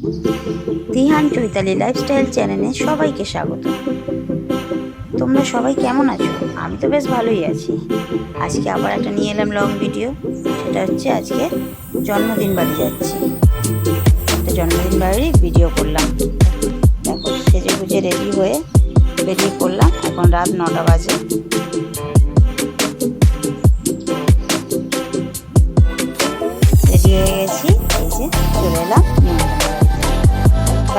Tihan Chaitali lifestyle চ্যানেলে সবাইকে স্বাগত। তোমরা সবাই কেমন আছো? আমি তো বেশ ভালোই আছি। আজকে আবার একটা নিয়ে এলাম লং ভিডিও সেটা হচ্ছে আজকে জন্মদিন বাড়ি যাচ্ছি। একটা জন্মদিন বাড়ির ভিডিও করলাম। দেখো সেজে গুজে রেডি হয়ে বেরিয়ে পড়লাম। এখন রাত নটা বাজে।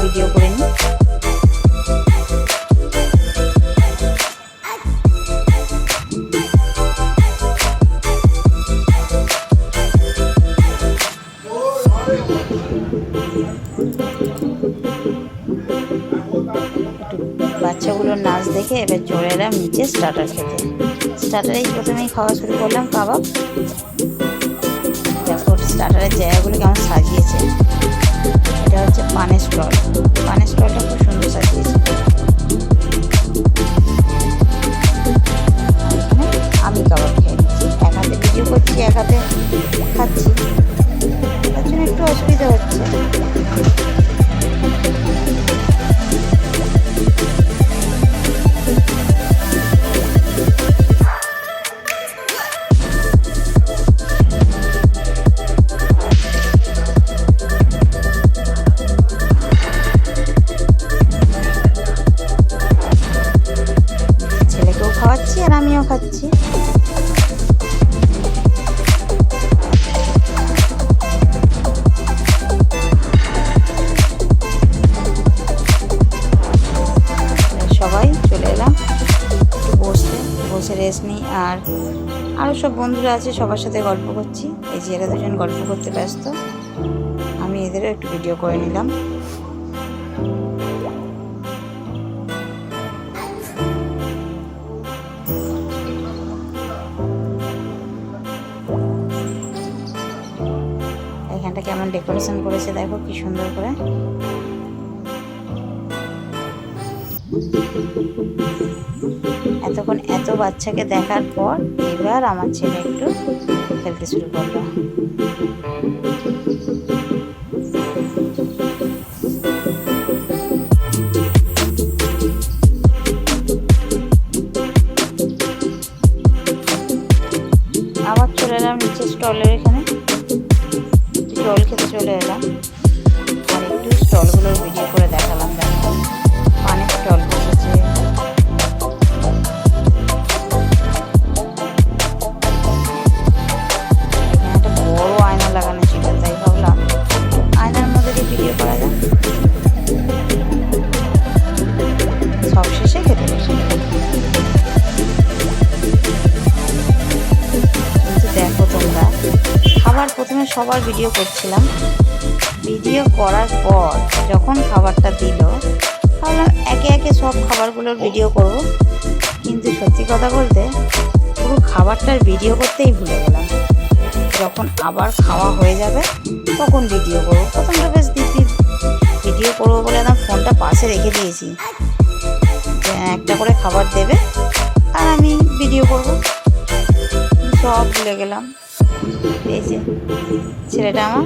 ভিডিও করে নিই বাচ্চাগুলোর নাচ দেখে এবার চলে এলাম নিচে স্টার্টার খেতে। স্টার্টারেই প্রথমেই খাওয়া শুরু করলাম কাবাব। দেখো স্টার্টারের জায়গাগুলো কেমন সাজিয়েছে। পানের স্টল পানের স্টলটা খুব সুন্দর সাজিয়েছে। সবাই চলে এলাম। একটু বসে বসে রেস্ট নিই। আর আরও সব বন্ধুরা আছে, সবার সাথে গল্প করছি। এই যে এরা দুজন গল্প করতে ব্যস্ত। আমি এদেরও একটু ভিডিও করে নিলাম। এখানটা কেমন ডেকোরেশন করেছে দেখো, কি সুন্দর করে। এতক্ষণ এত বাচ্চাকে দেখার পর এবার আমার ছেলে একটু খেলতে শুরু করল। আবার চলে এলাম নিচে স্টলের এখানে। জল খেতে চলে এলাম। আর একটু স্টলগুলোর ভিডিও করে দেখালাম দেখো। পানের স্টল। খাবার সবার ভিডিও করছিলাম। ভিডিও করার পর যখন খাবারটা দিল, ভাবলাম একে একে সব খাবারগুলোর ভিডিও করব। কিন্তু সত্যি কথা বলতে, পুরো খাবারটার ভিডিও করতেই ভুলে গেলাম। যখন আবার খাওয়া হয়ে যাবে, তখন ভিডিও করব। প্রথমটা বেশ দিদি ভিডিও করব বলে একদম ফোনটা পাশে রেখে দিয়েছি। একটা করে খাবার দেবে, আর আমি ভিডিও করব। সব ভুলে গেলাম। এই যে, ছেলেটা আমার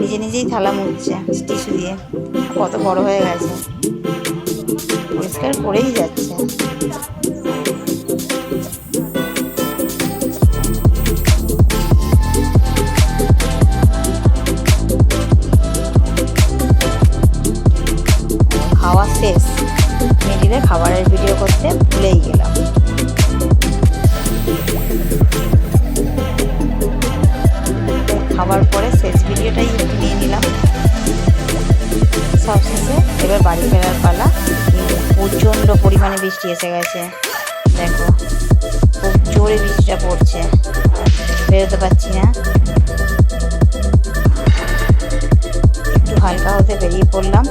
নিজে নিজেই থালা মুড়ছে টিস্যু দিয়ে। কত বড় হয়ে গেছে। পরিষ্কার করেই যাচ্ছে। ফেরার পালা প্রচণ্ড পরিমাণে বৃষ্টি এসে গেছে। দেখো, খুব জোরে বৃষ্টিটা পড়ছে। বেরোতে পারছি না। একটু হালকা হতে বেরিয়ে পড়লাম।